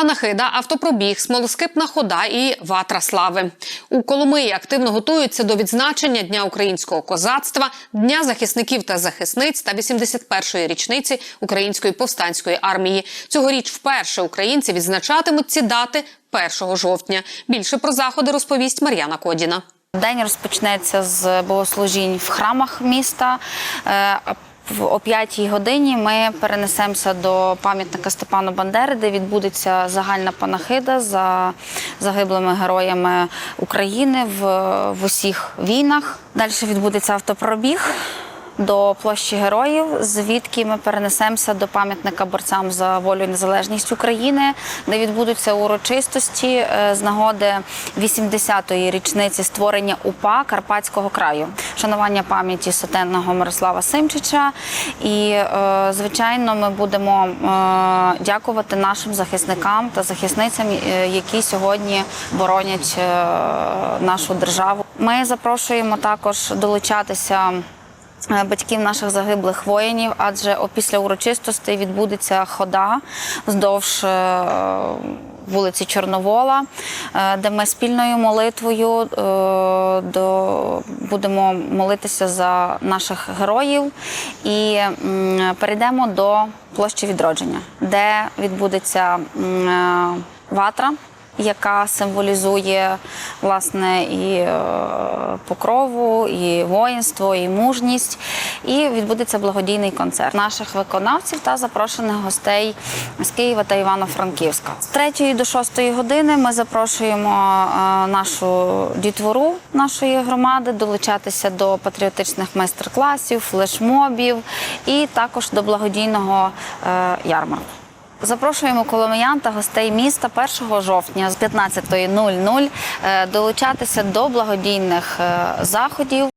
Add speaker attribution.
Speaker 1: Панахида, автопробіг, смолоскипна хода і ватра слави. У Коломиї активно готуються до відзначення Дня українського козацтва, Дня захисників та захисниць та 81-ї річниці Української повстанської армії. Цьогоріч вперше українці відзначатимуть ці дати 1 жовтня. Більше про заходи розповість Мар'яна Кодіна.
Speaker 2: День розпочнеться з богослужінь в храмах міста. О 5 годині ми перенесемося до пам'ятника Степану Бандери, де відбудеться загальна панахида за загиблими героями України в, в усіх війнах. Далі відбудеться автопробіг до площі героїв, звідки ми перенесемося до пам'ятника борцям за волю і незалежність України, де відбудуться урочистості е, з нагоди 80-ї річниці створення УПА Карпатського краю, шанування пам'яті сотенного Мирослава Симчича. І, е, звичайно, ми будемо е, дякувати нашим захисникам та захисницям, які сьогодні боронять нашу державу. Ми запрошуємо також долучатися. Е, Батьків наших загиблих воїнів, адже опісля урочистостей відбудеться хода вздовж е, вулиці Чорновола, е, де ми спільною молитвою до, будемо молитися за наших героїв і перейдемо до площі відродження, де відбудеться ватра яка символізує власне і е, покрову, і воїнство, і мужність. І відбудеться благодійний концерт наших виконавців та запрошених гостей з Києва та Івано-Франківська. З 3 до 6 години ми запрошуємо е, нашу дітвору нашої громади долучатися до патріотичних майстер-класів, флешмобів і також до благодійного е, ярмарку. Запрошуємо коломиян та гостей міста 1 жовтня з 15.00 е, долучатися до благодійних е, заходів.